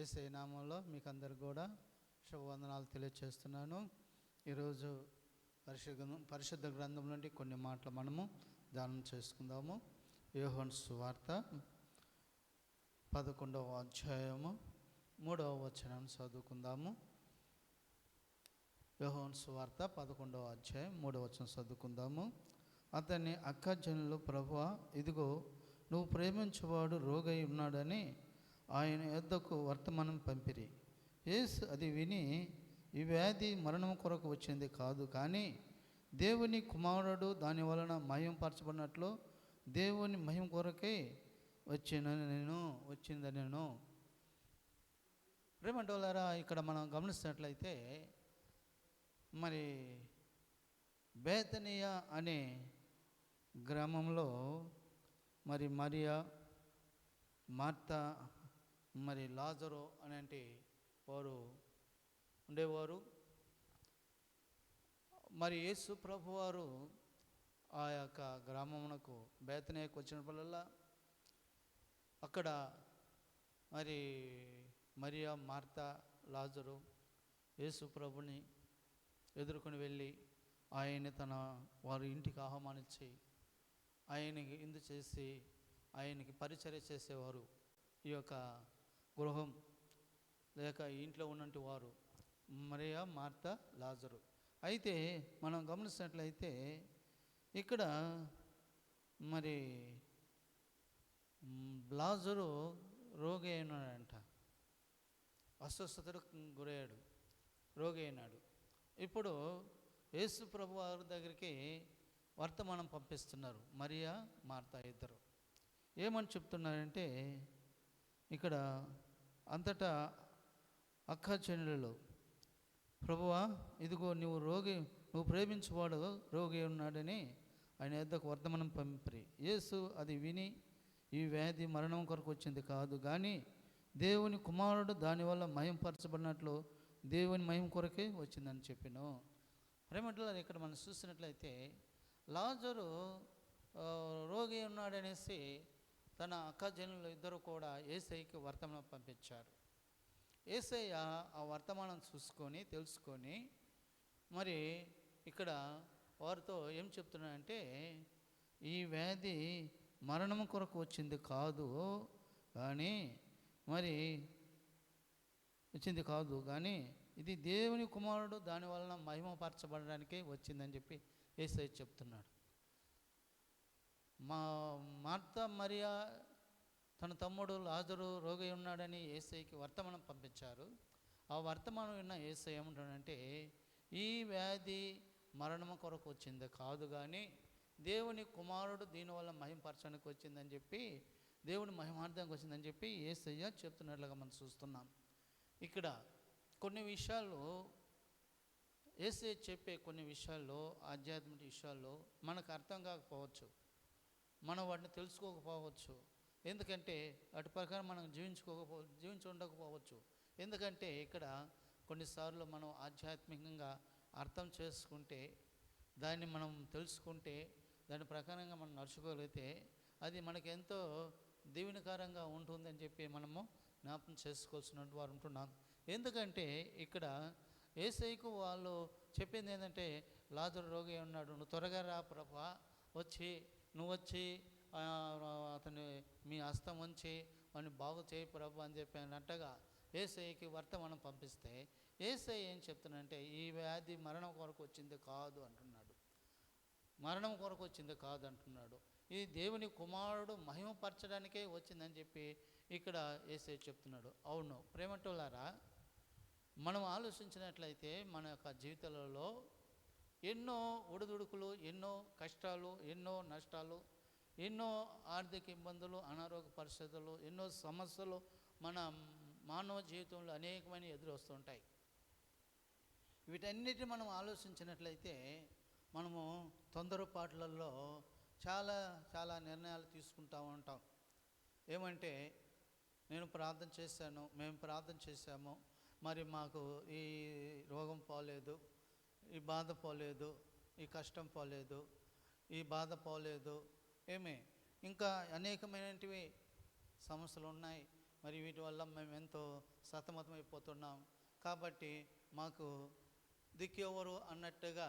ఏసై నామంలో మీకు అందరికి కూడా శుభవందనాలు తెలియజేస్తున్నాను ఈరోజు పరిశుద్ధ పరిశుద్ధ గ్రంథం నుండి కొన్ని మాటలు మనము ధ్యానం చేసుకుందాము. యోహన్ సువార్త పదకొండవ అధ్యాయము మూడవ వచనం చదువుకుందాము. యోహోన్ సువార్త పదకొండవ అధ్యాయం మూడవ వచనం చదువుకుందాము. అతన్ని అక్కజనులు ప్రభు ఇదిగో నువ్వు ప్రేమించువాడు రోగై ఉన్నాడని ఆయన యొద్దకు వర్తమానం పంపిరి. యేసు అది విని ఈ వ్యాధి మరణం కొరకు వచ్చింది కాదు కానీ దేవుని కుమారుడు దాని వలన మహింపరచబడినట్లు దేవుని మహిమ కొరకే వచ్చిన నేను వచ్చిందని నేను. ప్రేమంటోలారా ఇక్కడ మనం గమనిస్తున్నట్లయితే మరి బేతనియా అనే గ్రామంలో మరి మరియా మార్త మరి లాజరో అనేటి వారు ఉండేవారు. మరి యేసు ప్రభు వారు ఆ యొక్క గ్రామమునకు బేతనేకు వచ్చినప్పుడల్లా అక్కడ మరి మరియా మార్త లాజరు యేసు ప్రభుని ఎదుర్కొని వెళ్ళి ఆయన్ని తన వారి ఇంటికి ఆహ్వానించి ఆయనకి ఇందు చేసి ఆయనకి పరిచర్య చేసేవారు. ఈ యొక్క గృహం లేక ఇంట్లో ఉన్నట్టు వారు మరియా మార్త లాజరు. అయితే మనం గమనించినట్లయితే ఇక్కడ మరి లాజరు రోగి అయినాడంట. అస్వస్థతకు గురయ్యాడు. రోగి అయినాడు. ఇప్పుడు యేసు ప్రభు వారి దగ్గరికి వర్తమానం పంపిస్తున్నారు. మరియా మార్తా ఇద్దరు. ఏమని చెప్తున్నారంటే ఇక్కడ అంతటా అక్క చెల్లెలు ప్రభువా ఇదిగో నువ్వు రోగి నువ్వు ప్రేమించువాడు రోగి ఉన్నాడని ఆయన యొద్దకు వర్ధమనం పంపిరి. యేసు అది విని ఈ వ్యాధి మరణం కొరకు వచ్చింది కాదు. కానీ దేవుని కుమారుడు దానివల్ల మహింపరచబడినట్లు దేవుని మహిమ కొరకే వచ్చిందని చెప్పాను. ప్రేమట్లో ఇక్కడ మనం చూసినట్లయితే లాజరు రోగి ఉన్నాడనేసి తన అక్కజనులు ఇద్దరు కూడా ఏసైకి వర్తమానం పంపించారు. ఏసయ్య ఆ వర్తమానం చూసుకొని తెలుసుకొని మరి ఇక్కడ వారితో ఏం చెప్తున్నాడంటే ఈ వ్యాధి మరణం కొరకు వచ్చింది కాదు కానీ మరి వచ్చింది కాదు కానీ ఇది దేవుని కుమారుడు దాని వలన మహిమపరచబడడానికే వచ్చిందని చెప్పి ఏసై చెప్తున్నాడు. మా మార్త మరియా తన తమ్ముడు లాజరు రోగి ఉన్నాడని ఏసైకి వర్తమానం పంపించారు. ఆ వర్తమానం విన్న ఏసై ఏమంటాడంటే ఈ వ్యాధి మరణం కొరకు వచ్చింది కాదు కానీ దేవుని కుమారుడు దీనివల్ల మహింపరచడానికి వచ్చిందని చెప్పి దేవుని మహిమార్థానికి వచ్చిందని చెప్పి ఏసయ్య చెప్తున్నట్లుగా మనం చూస్తున్నాం. ఇక్కడ కొన్ని విషయాలు ఏసే చెప్పే కొన్ని విషయాల్లో ఆధ్యాత్మిక విషయాల్లో మనకు అర్థం కాకపోవచ్చు. మనం వాటిని తెలుసుకోకపోవచ్చు. ఎందుకంటే అటు ప్రకారం మనం జీవించుకోకపో జీవించి ఉండకపోవచ్చు ఎందుకంటే ఇక్కడ కొన్నిసార్లు మనం ఆధ్యాత్మికంగా అర్థం చేసుకుంటే దాన్ని మనం తెలుసుకుంటే దాని ప్రకారంగా మనం నడుచుకోగలిగితే అది మనకి ఎంతో దీవెనకరంగా ఉంటుందని చెప్పి మనము జ్ఞాపకం చేసుకోవాల్సిన వారు ఉంటున్నాం. ఎందుకంటే ఇక్కడ ఏసైకు వాళ్ళు చెప్పింది ఏంటంటే లాజరు రోగి ఉన్నాడు నువ్వు త్వరగా రా ప్రభా వచ్చి నువ్వు వచ్చి అతని మీ హస్తం ఉంచి వాడిని బాగు చేయి ప్రభు అని చెప్పి అన్నట్టుగా ఏసఐకి వర్తమానం పంపిస్తే ఏసఐ ఏం చెప్తున్నానంటే ఈ వ్యాధి మరణం కొరకు వచ్చింది కాదు అంటున్నాడు. మరణం కొరకు వచ్చింది కాదు అంటున్నాడు. ఇది దేవుని కుమారుడు మహిమపరచడానికే వచ్చిందని చెప్పి ఇక్కడ ఏసై చెప్తున్నాడు. అవును ప్రేమటోలారా మనం ఆలోచించినట్లయితే మన యొక్క జీవితాలలో ఎన్నో ఒడిదుడుకులు ఎన్నో కష్టాలు ఎన్నో నష్టాలు ఎన్నో ఆర్థిక ఇబ్బందులు అనారోగ్య పరిస్థితులు ఎన్నో సమస్యలు మన మానవ జీవితంలో అనేకమైన ఎదురొస్తుంటాయి వీటన్నిటి మనం ఆలోచించినట్లయితే మనము తొందరపాట్లలో చాలా చాలా నిర్ణయాలు తీసుకుంటూ ఉంటాం. ఏమంటే నేను ప్రార్థన చేశాను మేము ప్రార్థన చేశాము మరి మాకు ఈ రోగం పోలేదు ఈ బాధ పోలేదు ఈ కష్టం పోలేదు ఈ బాధ పోలేదు ఏమి? ఇంకా అనేకమైనటివి సమస్యలు ఉన్నాయి. మరి వీటి వల్ల మేము ఎంతో సతమతమైపోతున్నాం. కాబట్టి మాకు దిక్కెవరు అన్నట్టుగా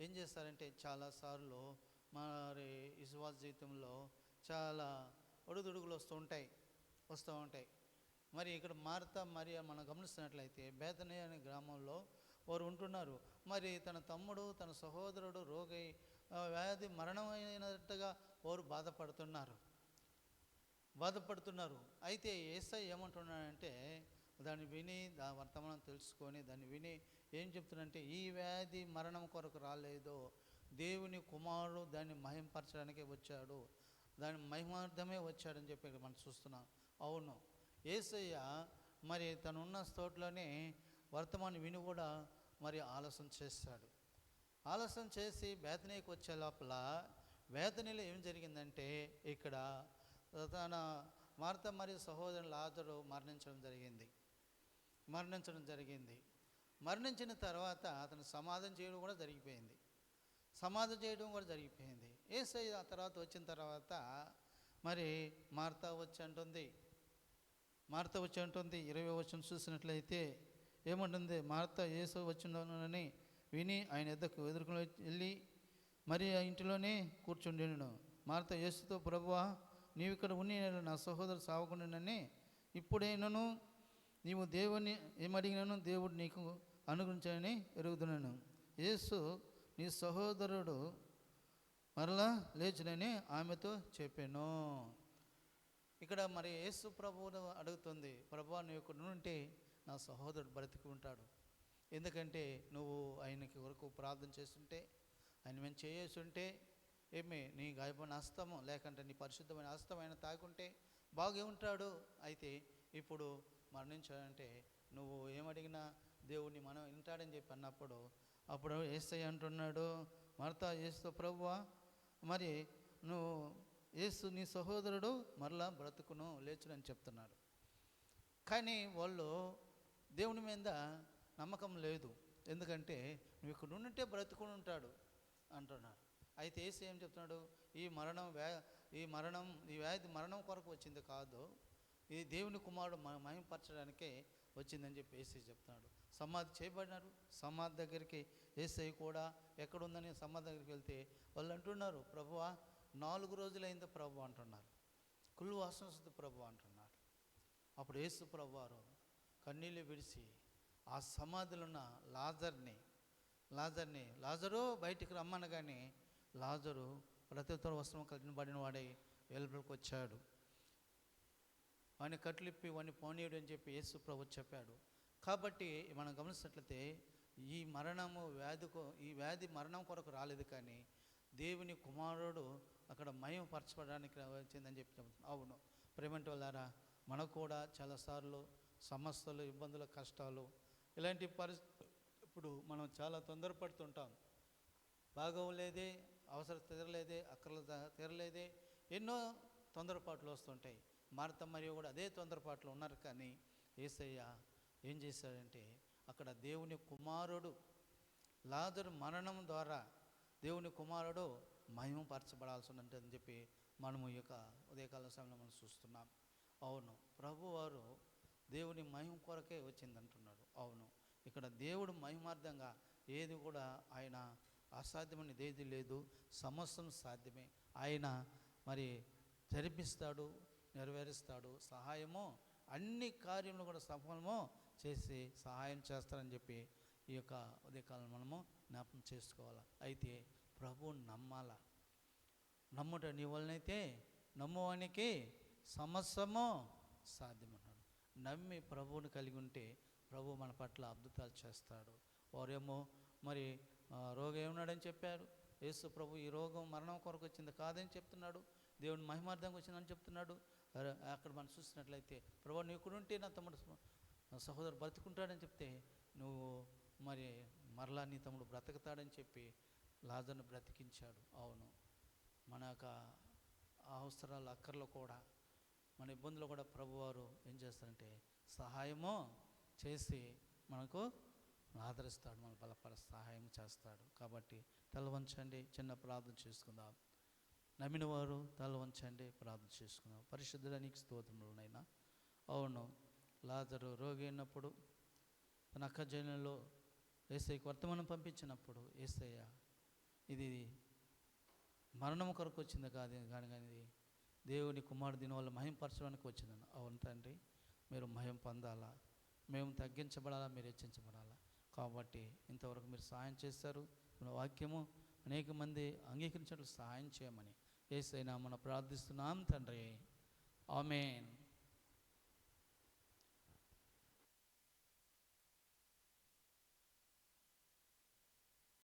ఏం చేస్తారంటే చాలాసార్లు మరి విశ్వాస జీవితంలో చాలా ఒడుదుడుగులు వస్తూ ఉంటాయి వస్తూ ఉంటాయి. మరి ఇక్కడ మారుతా మరి మనం గమనిస్తున్నట్లయితే బేతనే అనే గ్రామంలో వారు ఉంటున్నారు. మరి తన తమ్ముడు తన సహోదరుడు రోగి వ్యాధి మరణమైనట్టుగా వారు బాధపడుతున్నారు. బాధపడుతున్నారు. అయితే ఏసై ఏమంటున్నాడంటే దాన్ని విని దా వర్తమానం తెలుసుకొని దాన్ని విని ఏం చెప్తున్నాడంటే ఈ వ్యాధి మరణం కొరకు రాలేదు. దేవుని కుమారుడు దాన్ని మహింపరచడానికే వచ్చాడు. దాని మహిమార్థమే వచ్చాడని చెప్పి మనం చూస్తున్నాం. అవును. ఏసయ్య మరి తనున్న చోట్లోనే వర్తమానం విని కూడా మరి ఆలస్యం చేస్తాడు ఆలస్యం చేసి బేతనీకి వచ్చే లోపల బేతనీలో ఏం జరిగిందంటే ఇక్కడ తన మార్త మరియు సహోదరుల లాజరు మరణించడం జరిగింది. మరణించడం జరిగింది. మరణించిన తర్వాత అతను సమాధం చేయడం కూడా జరిగిపోయింది. సమాధం చేయడం కూడా జరిగిపోయింది. ఏసై ఆ తర్వాత వచ్చిన తర్వాత మరి మార్తా వచ్చి అంటుంది. మార్త వచ్చి అంటుంది. ఇరవై వచ్చిన చూసినట్లయితే ఏమంటుంది? మార్త యేసు వచ్చిందని విని ఆయన ఎద్దకు ఎదుర్కొని వెళ్ళి మరి ఆ ఇంటిలోనే కూర్చుండేను మార్త యేసుతో ప్రభువా నీవు ఇక్కడ ఉన్ని నేను నా సహోదరు సావకుండానని ఇప్పుడేనను నీవు దేవుని ఏమడిగినాను దేవుడు నీకు అనుగ్రహించాలని ఎరుగుతున్నాను యేసు నీ సహోదరుడు మరలా లేచినని ఆమెతో చెప్పాను. ఇక్కడ మరి యేసు ప్రభువును అడుగుతుంది. ప్రభు నువ్వు ఇక్కడ నుండి నా సహోదరుడు బ్రతికి ఉంటాడు. ఎందుకంటే నువ్వు ఆయనకి వరకు ప్రార్థన చేస్తుంటే ఆయన మేము చేయేసి ఉంటే ఏమి నీ గాయపడిన హస్తము లేకంటే నీ పరిశుద్ధమైన హస్తం ఆయన తాకుంటే బాగే ఉంటాడు. అయితే ఇప్పుడు మరణించాడంటే నువ్వు ఏమడిగినా దేవుడిని మనం వింటాడని చెప్పి అన్నప్పుడు అప్పుడు ఏసై అంటున్నాడు మరతా ఏసు ప్రభువా మరి నువ్వు ఏసు నీ సహోదరుడు మరలా బ్రతుకును లేచునని చెప్తున్నాడు. కానీ వాళ్ళు దేవుని మీద నమ్మకం లేదు. ఎందుకంటే నువ్వు ఇక్కడ ఉంటే బ్రతుకుని ఉంటాడు అంటున్నాడు. అయితే ఏసు ఏం చెప్తున్నాడు? ఈ మరణం వ్యా ఈ మరణం ఈ వ్యాధి మరణం కొరకు వచ్చింది కాదు. ఇది దేవుని కుమారుడు మహిమపరచడానికే వచ్చిందని చెప్పి ఏసీ చెప్తున్నాడు. సమాధి చేయబడినారు. సమాధి దగ్గరికి ఏసై కూడా ఎక్కడుందని సమాధి దగ్గరికి వెళ్తే వాళ్ళు అంటున్నారు ప్రభువా నాలుగు రోజులైంది ప్రభు అంటున్నారు. కుళ్ళు వాసన ప్రభు అంటున్నారు అప్పుడు ఏసు ప్రభు వారు కన్నీళ్ళు విడిచి ఆ సమాధిలో ఉన్న లాజర్ని లాజర్ని లాజరు బయటికి రమ్మనగానే లాజరు ప్రతితో వస్త్రం కట్టినబడిన వాడై వెలుపలికి వచ్చాడు. వాడిని కట్లిప్పి వాడిని పోనీయుడు అని చెప్పి యేసు ప్రభు చెప్పాడు. కాబట్టి మనం గమనించినట్లయితే ఈ మరణము వ్యాధికు ఈ వ్యాధి మరణం కొరకు రాలేదు కానీ దేవుని కుమారుడు అక్కడ మయమపరచబడడానికి వచ్చిందని చెప్పి చెబుతున్నాం. అవును. ప్రేమంటి వాళ్ళారా మనకు కూడా చాలాసార్లు సమస్యలు ఇబ్బందుల కష్టాలు ఇలాంటి పరిస్థితి ఇప్పుడు మనం చాలా తొందరపడుతుంటాం. బాగోలేదే అవసరం తీరలేదే అక్కర్లు తీరలేదే ఎన్నో తొందరపాట్లు వస్తుంటాయి. మార్త మరియు కూడా అదే తొందరపాట్లు ఉన్నారు కానీ ఏసయ్య ఏం చేశాడంటే అక్కడ దేవుని కుమారుడు లాజరు మరణం ద్వారా దేవుని కుమారుడు మహిమపరచబడాల్సి ఉంటుందని చెప్పి మనము ఈ యొక్క ఉదయకాల సమయంలో మనం చూస్తున్నాం. అవును ప్రభువారు దేవుని మహిమ కొరకే వచ్చింది అంటున్నాడు అవును. ఇక్కడ దేవుడు మహిమార్థంగా ఏది కూడా ఆయన అసాధ్యమని ఏది లేదు. సమస్తం సాధ్యమే. ఆయన మరి జరిపిస్తాడు నెరవేరుస్తాడు. సహాయము అన్ని కార్యములు కూడా సఫలము చేసి సహాయం చేస్తారని చెప్పి ఈ యొక్క ఉదయకాలం మనము జ్ఞాపకం చేసుకోవాలి? అయితే ప్రభువుని నమ్మాలా. నమ్ముట నీ వలనైతే నమ్మువానికి సమస్తము సాధ్యమన్నాడు నమ్మి ప్రభువుని కలిగి ఉంటే ప్రభు మన పట్ల అద్భుతాలు చేస్తాడు. వారేమో మరి రోగం ఏమన్నాడని చెప్పారు. యేసు ప్రభు ఈ రోగం మరణం కొరకు వచ్చింది కాదని చెప్తున్నాడు. దేవుని మహిమార్థంగా వచ్చిందని చెప్తున్నాడు. అక్కడ మనం చూసినట్లయితే ప్రభు నీ ఇక్కడ ఉంటే నా తమ్ముడు సహోదరు బ్రతుకుంటాడని చెప్తే నువ్వు మరి మరలా నీ తమ్ముడు బ్రతుకుతాడని చెప్పి లాజర్ను బ్రతికించాడు. అవును. మన యొక్క అవసరాలు అక్కర్లు కూడా మన ఇబ్బందులు కూడా ప్రభువారు ఏం చేస్తారంటే సహాయము చేసి మనకు ఆదరిస్తాడు మన బలపర సహాయం చేస్తాడు. కాబట్టి తెలవంచండి చిన్న ప్రార్థన చేసుకుందాం. నమ్మిన వారు తల వంచండి ప్రార్థన చేసుకున్నాం పరిశుద్ధడానికి స్తోత్రములనైనా అవును లాజరు రోగి అయినప్పుడు తన అక్క జైలులో ఏసైకి వర్తమానం పంపించినప్పుడు ఏసయ్య ఇది మరణం కొరకు వచ్చింది కాదు కానీ కానీ ఇది దేవుని కుమారుడు దీని వల్ల మహింపరచడానికి వచ్చిందని అవును తండ్రి మీరు మహిం పొందాలా? మేము తగ్గించబడాలా? మీరు హెచ్చించబడాలా? కాబట్టి ఇంతవరకు మీరు సహాయం చేస్తారు మన వాక్యము అనేక మంది అంగీకరించినట్లు సహాయం చేయమని ఏసైనా మనం ప్రార్థిస్తున్నాం తండ్రి. ఆమెన్.